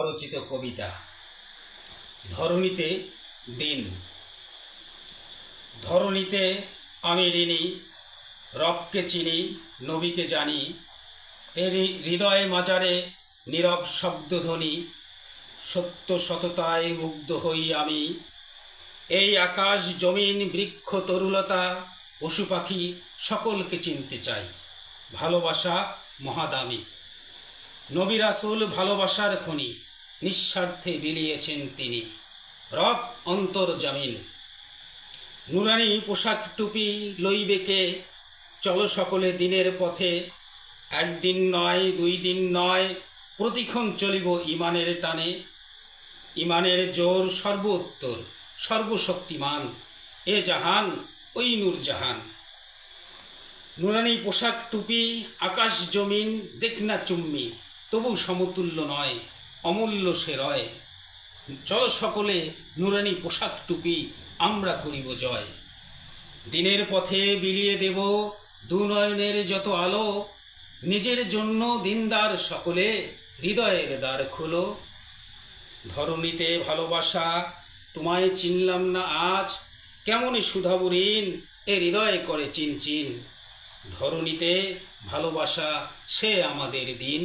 রচিত কবিতা। ধরণীতে দিন। ধরণীতে আমি ঋণী, রবকে চিনি, নবীকে জানি, এর হৃদয়ে মাজারে নীরব শব্দধ্বনি সত্য সততায় মুগ্ধ হই আমি, এই আকাশ, জমিন, বৃক্ষ, তরুলতা, পশু পাখি সকলকে চিনতে চাই, ভালোবাসা মহাদামী। নবী রাসুল ভালোবাসার খনি। নিঃস্বার্থে বিলিয়েছেন তিনি। রব অন্তর জামিন। নুরানি পোশাক টুপি লইবেকে চলো সকলে দিনের পথে। একদিন নয়, দুই দিন নয়, প্রতিক্ষণ চলিব ইমানের টানে। ইমানের জোর সর্বোত্তর, সর্বশক্তিমান। এ জাহান, ওই নূর জাহান। নুরানি পোশাক টুপি, আকাশ জমিন, দেখ না চুম্মি তবু সমতুল্য নয়। অমূল্য সে রয়। চল সকলে নুরানি পোশাক টুপি আমরা করিব জয়। দিনের পথে বিলিয়ে দেব দুনয়নের যত আলো, নিজের জন্য দিনদার সকলে হৃদয়ের দ্বার খোলো। ধরণীতে ভালোবাসা, তোমায় চিনলাম না আজ, কেমন সুধাবু ঋণ এ হৃদয় করে চিন চিন ধরণীতে ভালোবাসা সে আমাদের দিন।